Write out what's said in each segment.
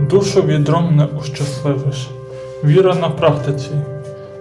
Душу відром не ущасливиш. Віра на практиці.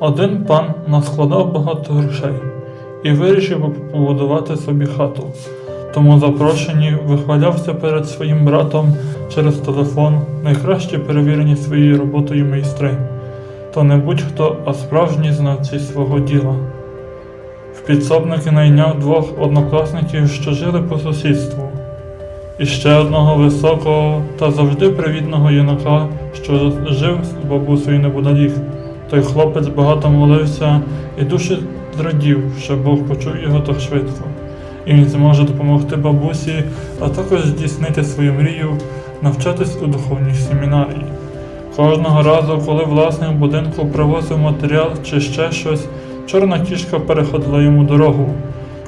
Один пан наскладав багато грошей і вирішив побудувати собі хату. Тому запрошені вихвалявся перед своїм братом через телефон найкраще перевірені своєю роботою майстри. То не будь-хто, а справжні знавці свого діла. В підсобники найняв двох однокласників, що жили по сусідству, і ще одного високого та завжди привітного юнака, що жив з бабусею неподалік. Той хлопець багато молився і дуже зрадів, що Бог почув його так швидко. І він зможе допомогти бабусі, а також здійснити свою мрію навчатись у духовній семінарії. Кожного разу, коли власник будинку привозив матеріал чи ще щось, чорна кішка переходила йому дорогу.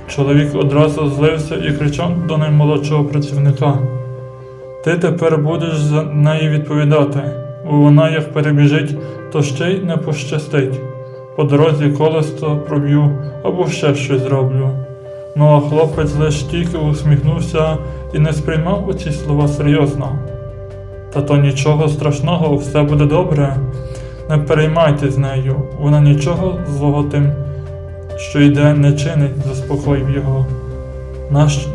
Чоловік одразу злився і кричав до наймолодшого працівника. Ти тепер будеш за неї відповідати, бо вона як перебіжить, то ще й не пощастить. По дорозі колесо проб'ю або ще щось зроблю. Ну а хлопець лиш тільки усміхнувся і не сприймав оці слова серйозно. Та то нічого страшного, все буде добре. Не переймайтесь нею, вона нічого злого тим, що йде, не чинить, заспокоїв його. На, щ-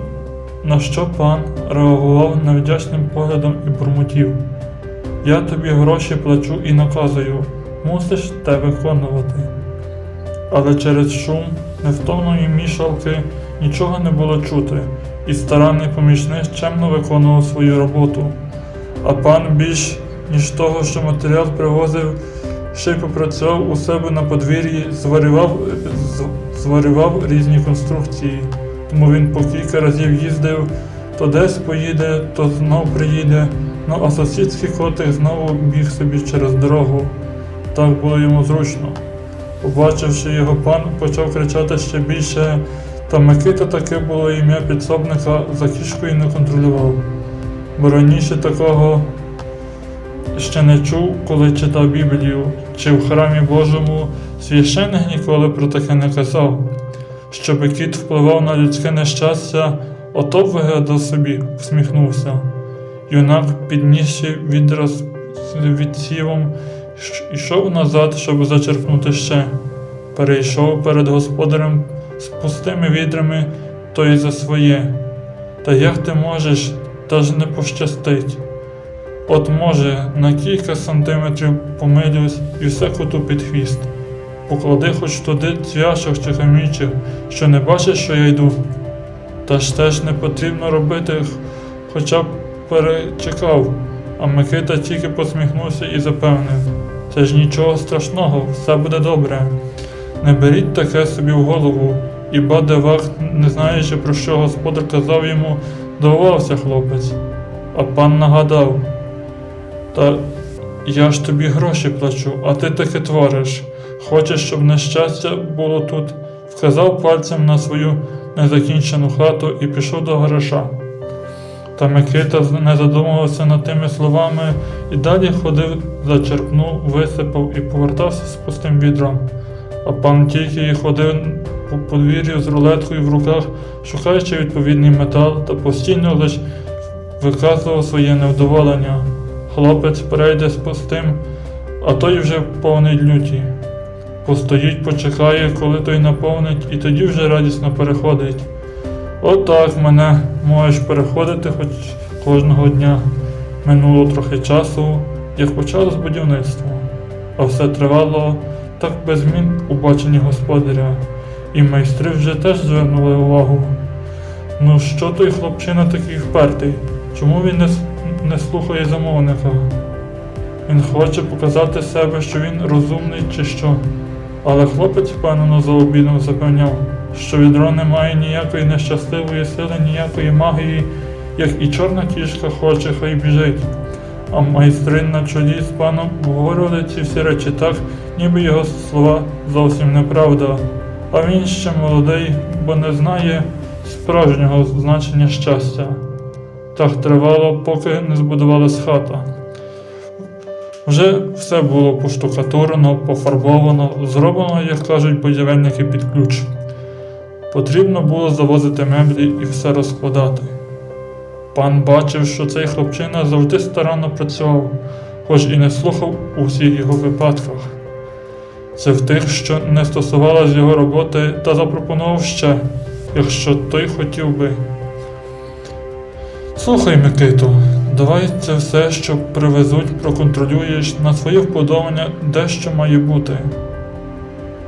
на що пан реагував невдячним поглядом і бурмотів. Я тобі гроші плачу і наказую, мусиш те виконувати. Але через шум невтомної мішалки нічого не було чути, і старанний помічник чемно виконував свою роботу. А пан більш ніж того, що матеріал привозив, ще й попрацював у себе на подвір'ї, зварював, зварював різні конструкції. Тому він по кілька разів їздив, то десь поїде, то знов приїде. Ну а сусідський котик знову біг собі через дорогу. Так було йому зручно. Побачивши його пан, почав кричати ще більше, та Микита таке було ім'я підсобника, за кішкою не контролював. Бо раніше такого ще не чув, коли читав Біблію, чи в храмі Божому священик ніколи про таке не казав. Щоби кіт впливав на людське нещастя, ото б вигадав собі, всміхнувся. Юнак, відраз з відсівом, йшов назад, щоб зачерпнути ще. Перейшов перед господарем з пустими відрами, то й за своє. Та як ти можеш, та ж не пощастить. От може, на кілька сантиметрів помилюсь і все коту під хвіст. Поклади хоч туди цвяшок чи камінчик, що не бачиш, що я йду. Та ж теж не потрібно робити, хоча б перечекав, а Микита тільки посміхнувся і запевнив. Це ж нічого страшного, все буде добре. Не беріть таке собі в голову, і Бадевах, не знаючи про що господар казав йому, дивувався хлопець. А пан нагадав. Та я ж тобі гроші плачу, а ти таки твориш. Хочеш, щоб нещастя було тут, вказав пальцем на свою незакінчену хату і пішов до гаража. Та Микита не задумувався над тими словами і далі ходив, зачерпнув, висипав і повертався з пустим відром. А пан тільки ходив по подвір'ю з рулеткою в руках, шукаючи відповідний метал та постійно лише виказував своє невдоволення. Хлопець перейде з пустим, а той вже повний люті. Постоїть, почекає, коли той наповнить, і тоді вже радісно переходить. Отак мене можеш переходити хоч кожного дня. Минуло трохи часу, як почалось будівництво, а все тривало так без змін у баченні господаря, і майстри вже теж звернули увагу. Ну що той хлопчина такий впертий? Чому він не, не слухає замовника? Він хоче показати себе, що він розумний чи що. Але хлопець впевнено за обідом запевняв, що відро не має ніякої нещасливої сили, ніякої магії, як і чорна кішка хоче, хай біжить. А майстри на чолі з паном говорили ці всі речі так, ніби його слова зовсім неправда. А він ще молодий, бо не знає справжнього значення щастя. Так тривало, поки не збудувалась хата. Вже все було поштукатурено, пофарбовано, зроблено, як кажуть будівельники, під ключ. Потрібно було завозити меблі і все розкладати. Пан бачив, що цей хлопчина завжди старанно працював, хоч і не слухав у всіх його випадках. Це в тих, що не стосувалось його роботи, та запропонував ще, якщо той хотів би. Слухай, Микито, давай це все, що привезуть, проконтролюєш на своє вподобання, дещо має бути.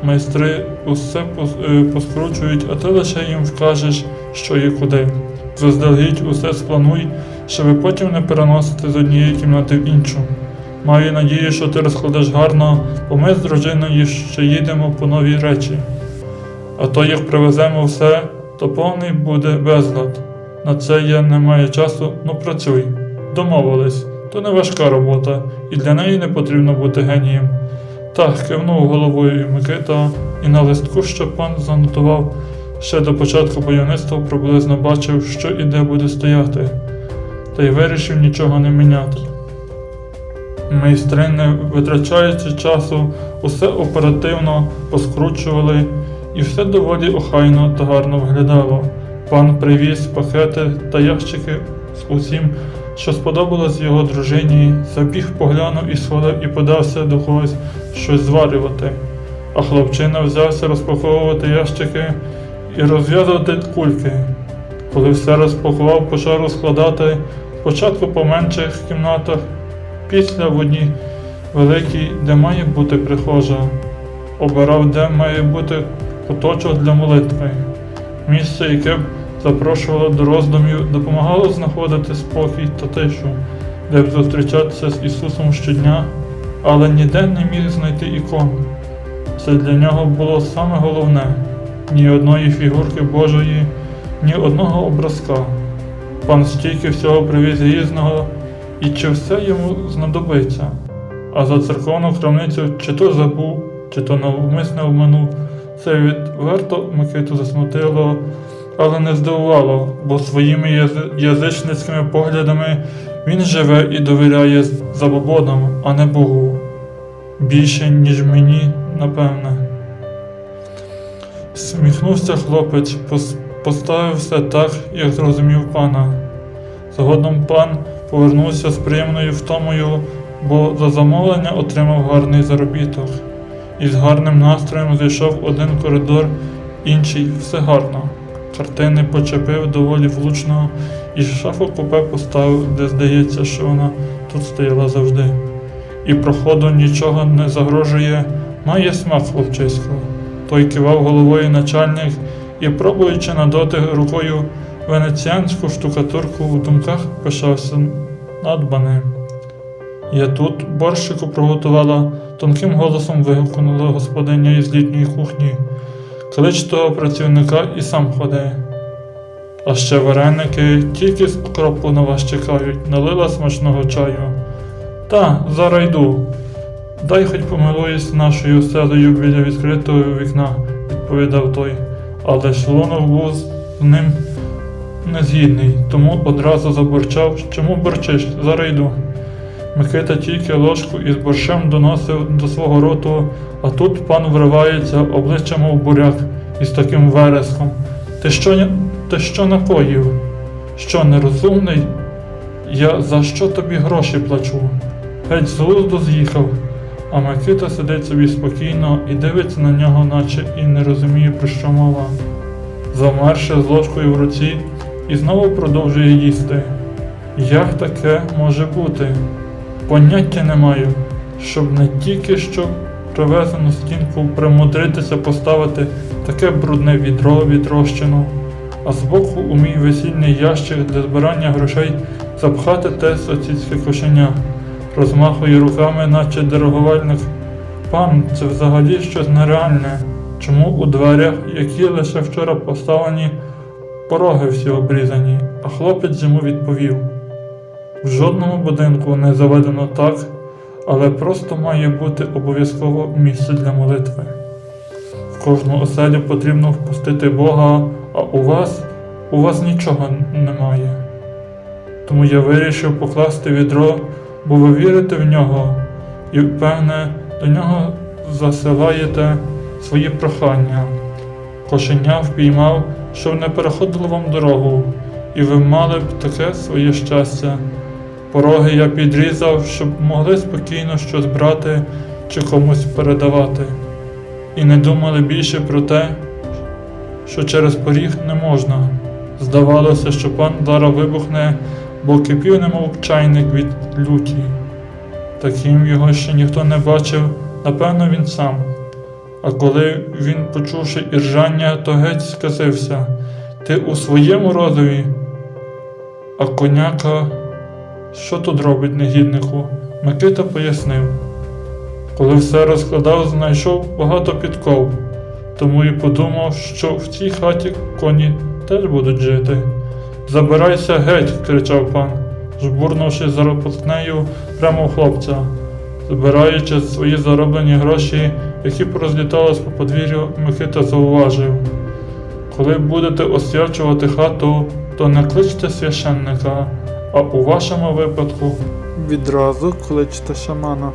Майстри усе е, поскручують, а ти лише їм вкажеш, що і куди. Заздалегідь усе сплануй, щоб потім не переносити з однієї кімнати в іншу. Маю надію, що ти розкладеш гарно, бо ми з дружиною ще їдемо по нові речі. А то як привеземо все, то повний буде безлад. На це я не маю часу, ну працюй. Домовились, то не важка робота, і для неї не потрібно бути генієм. Так, кивнув головою Микита, і на листку, що пан занотував, ще до початку будівництва приблизно бачив, що і де буде стояти, та й вирішив нічого не міняти. Майстри, не витрачаючи часу, усе оперативно поскручували, і все доволі охайно та гарно виглядало. Пан привіз пакети та ящики з усім, що сподобалось його дружині, забіг, поглянув і сходив і подався до когось щось зварювати. А хлопчина взявся розпаковувати ящики і розв'язувати кульки. Коли все розпакував, почав розкладати спочатку по менших кімнатах, після в одній великій, де має бути прихожа. Обирав, де має бути куточок для молитви. Місце, яке б запрошувало до роздумів, допомагало знаходити спокій та тишу, де б зустрічатися з Ісусом щодня, але ніде не міг знайти ікону. Це для нього було саме головне ні одної фігурки Божої, ні одного образка. Пан стільки всього привіз різного, і чи все йому знадобиться. А за церковну крамницю чи то забув, чи то навмисне обманув. Це відверто Микиту засмутило, але не здивувало, бо своїми язи- язичницькими поглядами він живе і довіряє забобонам, а не Богу. Більше, ніж мені, напевне. Сміхнувся хлопець, пос- все так, як зрозумів пана. Згодом пан повернувся з приємною втомою, бо за замовлення отримав гарний заробіток. І з гарним настроєм зайшов один коридор, інший все гарно. Картини почепив доволі влучно і шафу купе поставив, де здається, що вона тут стояла завжди. І проходу нічого не загрожує, має смак хлопчисько. Той кивав головою начальник і, пробуючи на дотик рукою венеціанську штукатурку, в думках пишався надбаним. Я тут борщику приготувала, тонким голосом вигукнула господиня із літньої кухні. Клич того працівника і сам ходи. А ще вареники тільки з кропу на вас чекають, налила смачного чаю. Та, зараз йду. Дай хоч помилуюсь нашою оселею біля відкритого вікна, відповідав той, але шлунок був з ним незгідний, тому одразу забурчав, чому борчиш, зараз йду. Микита тільки ложку із борщем доносив до свого роту, а тут пан вривається обличчям мов буряк із таким вереском. Ти що, ти що накоїв? Що нерозумний? Я за що тобі гроші плачу? Геть з глузду з'їхав. А Микита сидить собі спокійно і дивиться на нього, наче і не розуміє, про що мова. Замерше з ложкою в руці і знову продовжує їсти. Як таке може бути? Поняття не маю, щоб не тільки що привезену стінку примудритися поставити таке брудне відро від розчину, а збоку у мій весільний ящик для збирання грошей запхати те соціцьке кошеня, розмахує руками, наче дороговальник. Пан, це взагалі щось нереальне. Чому у дверях, які лише вчора поставлені, пороги всі обрізані, а хлопець йому відповів. В жодному будинку не заведено так, але просто має бути обов'язково місце для молитви. В кожну оселю потрібно впустити Бога, а у вас у вас нічого немає. Тому я вирішив покласти відро, бо ви вірите в нього і, певне, до нього засилаєте свої прохання. Кошеня впіймав, щоб не переходило вам дорогу, і ви мали б таке своє щастя. Пороги я підрізав, щоб могли спокійно щось брати чи комусь передавати. І не думали більше про те, що через поріг не можна. Здавалося, що пан зараз вибухне, бо кипів, немов чайник від люті. Таким його ще ніхто не бачив, напевно, він сам. А коли він, почувши іржання, то геть сказився Ти у своєму розові. А коняка, що тут робить негіднику? Микита пояснив. Коли все розкладав, знайшов багато підков, тому і подумав, що в цій хаті коні теж будуть жити. Забирайся геть, кричав пан, жбурнувши зарплатнею прямо в хлопця, збираючи свої зароблені гроші, які порозлітались по подвір'ю, Микита зауважив. Коли будете освячувати хату, то не кличте священника, а у вашому випадку Відразу кличте шамана.